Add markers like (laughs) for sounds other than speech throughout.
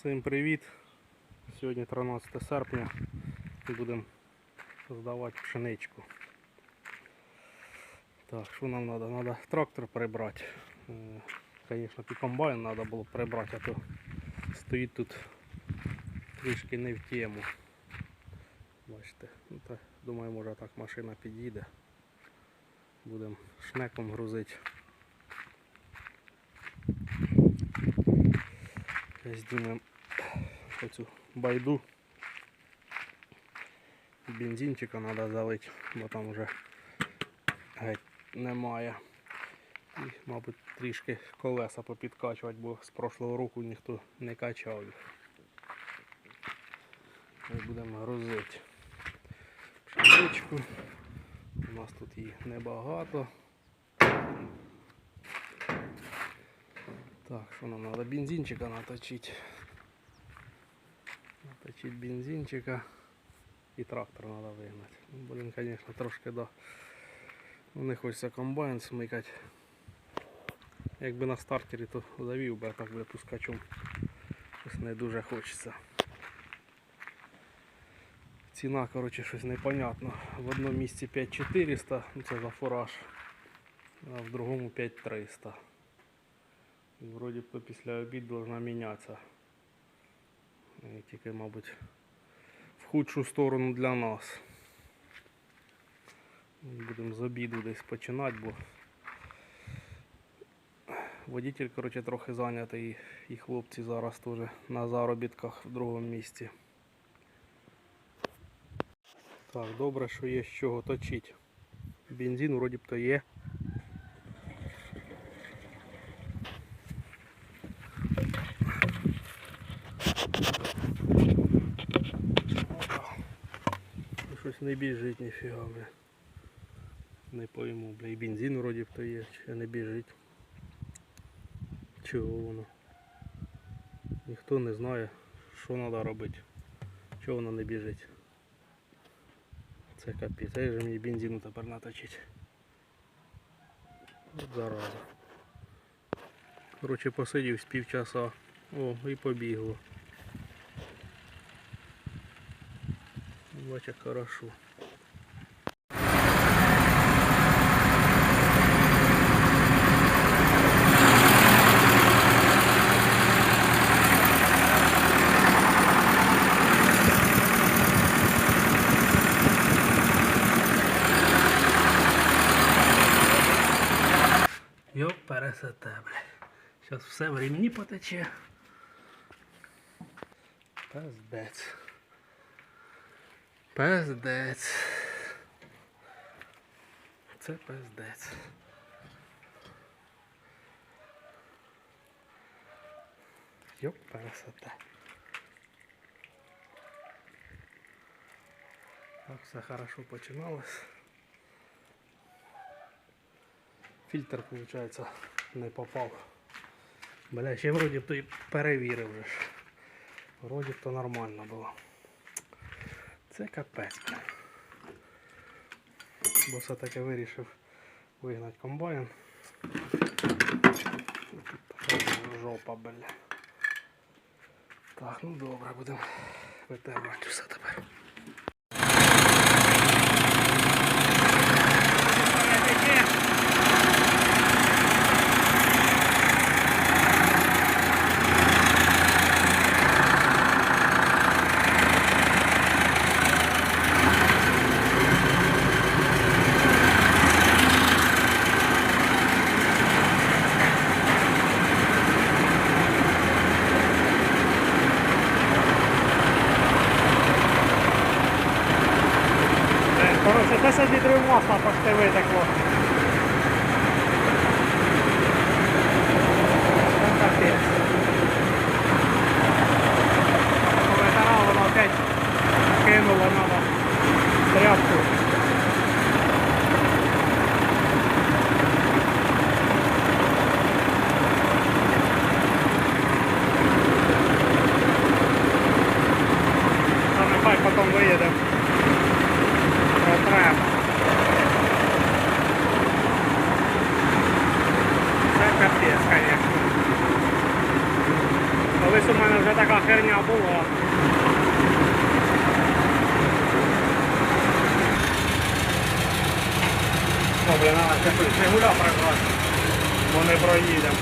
Всім привіт! Сьогодні 13 серпня і будемо здавати пшеничку. Так, що нам треба? Треба трактор прибрати. Е, Звісно, і комбайн треба було прибрати, а то стоїть тут трішки не в тему. Бачите, ну, та, думаю, може так машина під'їде. Будемо шнеком грузити. Знімемо оцю байду. Бензинчика треба залити, бо там вже геть немає. І, мабуть, трішки колеса попідкачувати, бо з прошлого року ніхто не качав їх. Будемо грузити пшеничку. У нас тут її небагато. Так, що нам треба? Бензинчика наточити. Наточити бензинчика і трактор треба вигнати. Блін, звісно, трошки да. Ну, Не хочеться комбайн смикати. Якби на стартері, то завів би, а так би пускачом. Щось не дуже хочеться. Ціна, коротше, щось непонятно. В одному місці 5400, ну це за фураж, а в другому 5300. Вроді після обід должна мінятися. Тільки, мабуть, в худшу сторону для нас. Будемо з обіду десь починати, бо водитель, коротше, трохи зайнятий і хлопці зараз теж на заробітках в другому місці. Так, добре, що є з чого точити. Бензин вроді б то є. Ну, Щось не біжить ніфіга, бля. Не пойму, бля. І бензин вроді б то є, чи не біжить. Чого воно? Ніхто не знає, що треба робити. Чого воно не біжить. Це капець. Це ж мені бензину тепер наточить. Зараза. Коротше, посидів з півчаса. О, і побігло. Бача хорошо. Йоп, пересете, бля. Зараз все в ремні потече. Пиздець. Пиздець. Це пиздець. Йоп, пересете. Так, все хорошо починалось. Фильтр, виходить, не попав. Бля, ще вроді б то і перевірив. Вроді б то нормально було. Це капець. Бо все-таки вирішив вигнати комбайн. Жопа, бля. Так, ну добре, будемо витягувати все тепер. Коротше, 10 літрів масла почти витекло. Це капець. Витирав, воно опять кинуло надо тряпку. Та нехай потім виїдемо. Треба. Це капець, звісно. Колись у мене вже така херня була. О, блін, а якось Жигуля прибрати. Бо не проїдемо.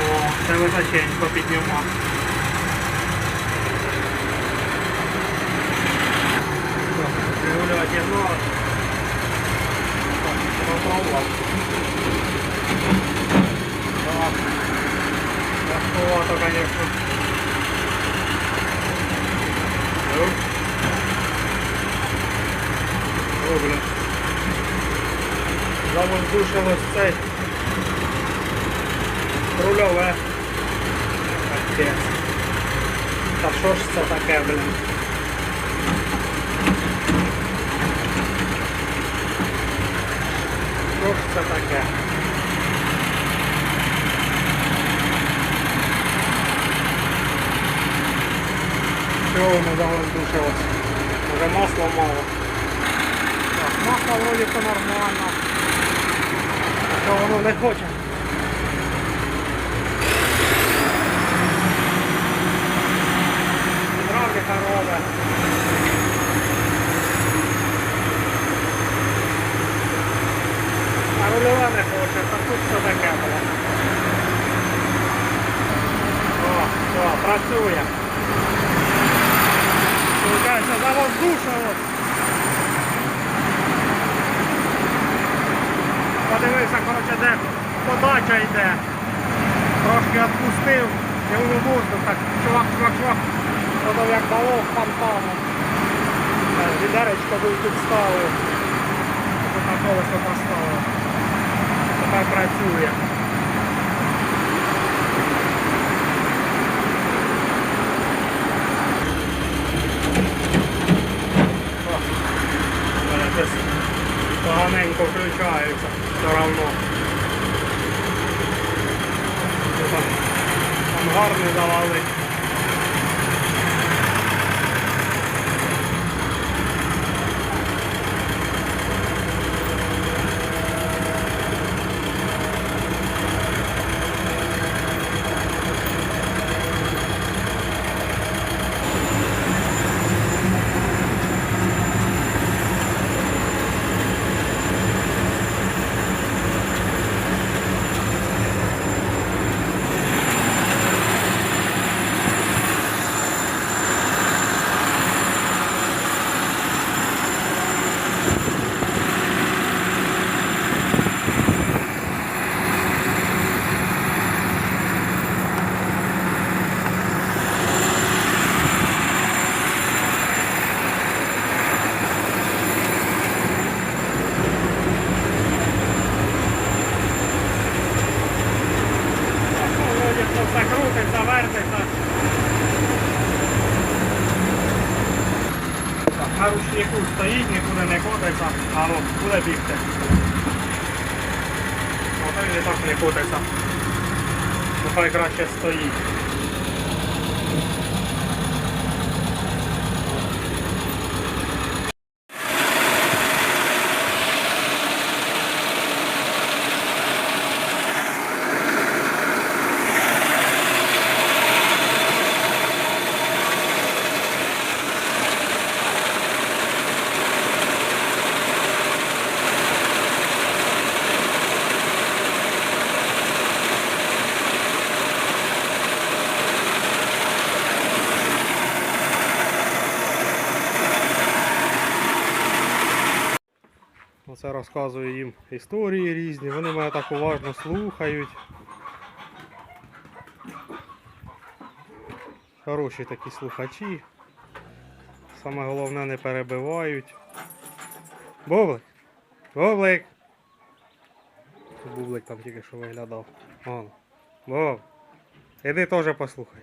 О, це височенько піднімав. Жигуля одягнула. Так, попробував. Так. Важковато, конечно. Оп. О, блин. Завоздушилось цей. Рульове. Капець. Та що ж це таке, блин? Що ж це таке? Чого воно завоздушилось? Може масло мало. Так, масло вроді то нормально. А що воно не хоче? Гідравліка робить. А рульова не хоче, а тут що таке було? О, все, працює. Получається, завоздушилось. Подивився, коротше, де подача йде. Трошки відпустив, цілий воздух так чувак, чувак, чувак. Подав як балов фонтаном. Е, Відеречко був тут ставив. Тут на колесо поставив. Тепер працює. О, мене щось поганенько включається все равно. Ну, Там, там гарний завалить. Вроді то все крутиться, вертиться. Так, на ручнику стоїть, нікуди не котиться, а ну, буде бігти. Ото він і так не котиться. Ну хай краще стоїть. Оце розказую їм історії різні, вони мене так уважно слухають. Хороші такі слухачі. Саме головне не перебивають. Бублик! Бублик! Бублик там тільки що виглядав. Вон. Боб. Іди теж послухай.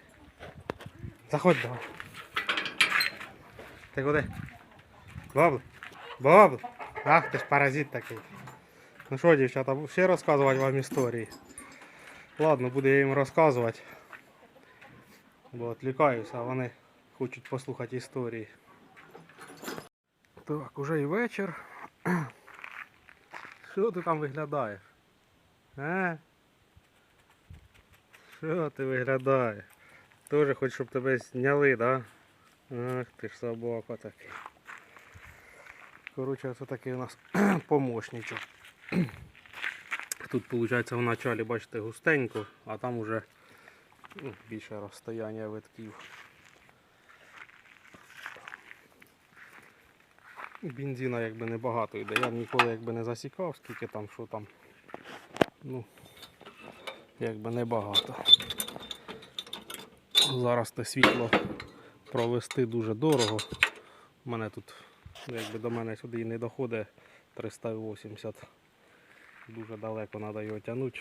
Заходь давай. Ти куди? Бублик! Бублик! Ах, ти ж паразит такий. Ну що, дівчата, ще розказувати вам історії. Ладно, буду я їм розказувати. Бо відлікаюся, а вони хочуть послухати історії. Так, уже і вечір. (clears throat) Що ти там виглядаєш? Е? Що ти виглядає? Тоже хоч щоб тебе зняли, да? Ах ти ж собака такий. Коротше, це такий у нас (clears throat) помощничок. (clears throat) Тут виходить в началі, бачите, густенько, а там уже ну, більше розстояння витків. Бензина якби небагато йде. Я ніколи якби не засікав, скільки там, що там. Ну, якби небагато. Зараз те світло провести дуже дорого. У мене тут, якби до мене сюди і не доходить 380. Дуже далеко треба його тягнути.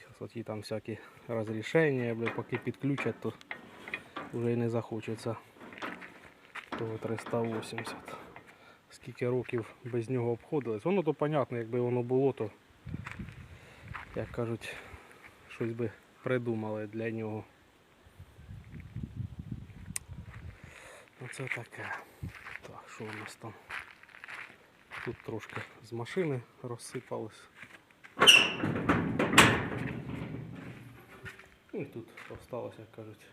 Зараз оті там всякі розрішення, бля, поки підключать, то вже і не захочеться того 380. Скільки років без нього обходилось. Воно то понятно, якби воно було, то як кажуть, щось би придумали для нього. Оце таке. Так, що у нас там? Тут трошки з машини розсипалось. І тут осталось, як кажуть,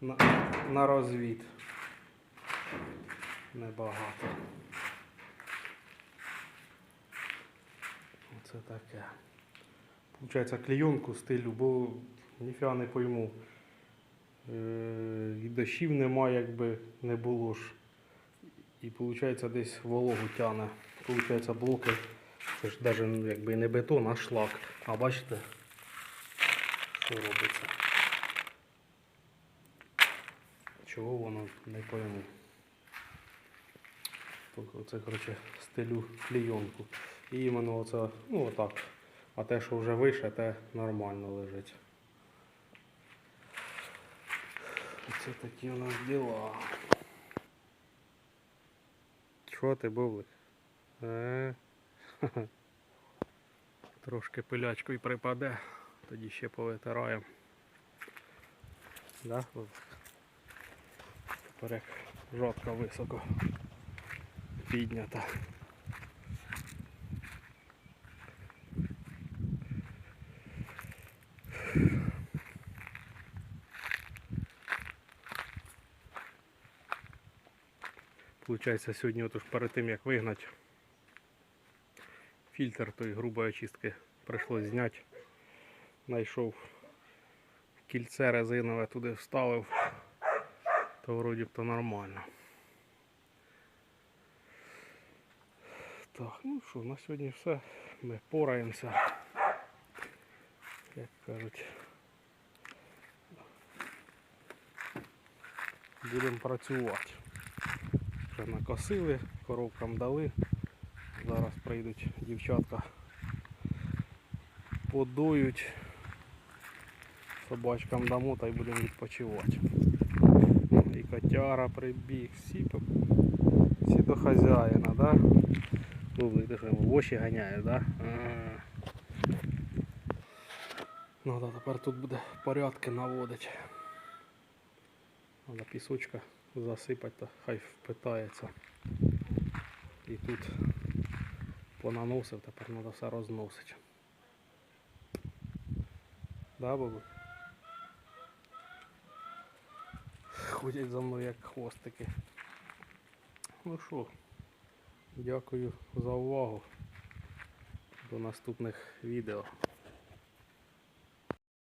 на, на розвід. Небагато. Оце таке. Получається клейонку стилю, бо ніфіга не пойму. Е, І дощів немає, якби не було ж. І виходить десь вологу тяне. Получається блоки. Це ж навіть якби не бетон, а шлак. А бачите, що робиться? Чого воно не пойму. Оце, коротше, стелю клейонку. І іменно оце, ну отак. А те, що вже вище, те нормально лежить. Оце такі у нас діла. Що ти, бублик? Е? (laughs) Трошки пилячкою припаде, тоді ще повитираємо. Да, бублик? Тепер як жодка високо піднята. Получається, сьогодні отож перед тим як вигнати фільтр тої грубої очистки прийшлось зняти. Знайшов кільце резинове туди вставив, то вроді б то нормально. Так, ну що, на сьогодні все. Ми пораємося. Як кажуть. Будемо працювати. Вже накосили, коровкам дали. Зараз прийдуть дівчатка. Подують. Собачкам дамо та й будемо відпочивати. І котяра прибіг, всі, всі до хазяїна, да? Бублик, ти що йому в очі ганяє, да? Ну да, тепер тут буде порядки наводити. Треба пісочка засипати, то хай впитається. І тут понаносив, тепер треба все розносити. Да, бабу? Ходять за мною як хвостики. Ну що, дякую за увагу. До наступних відео.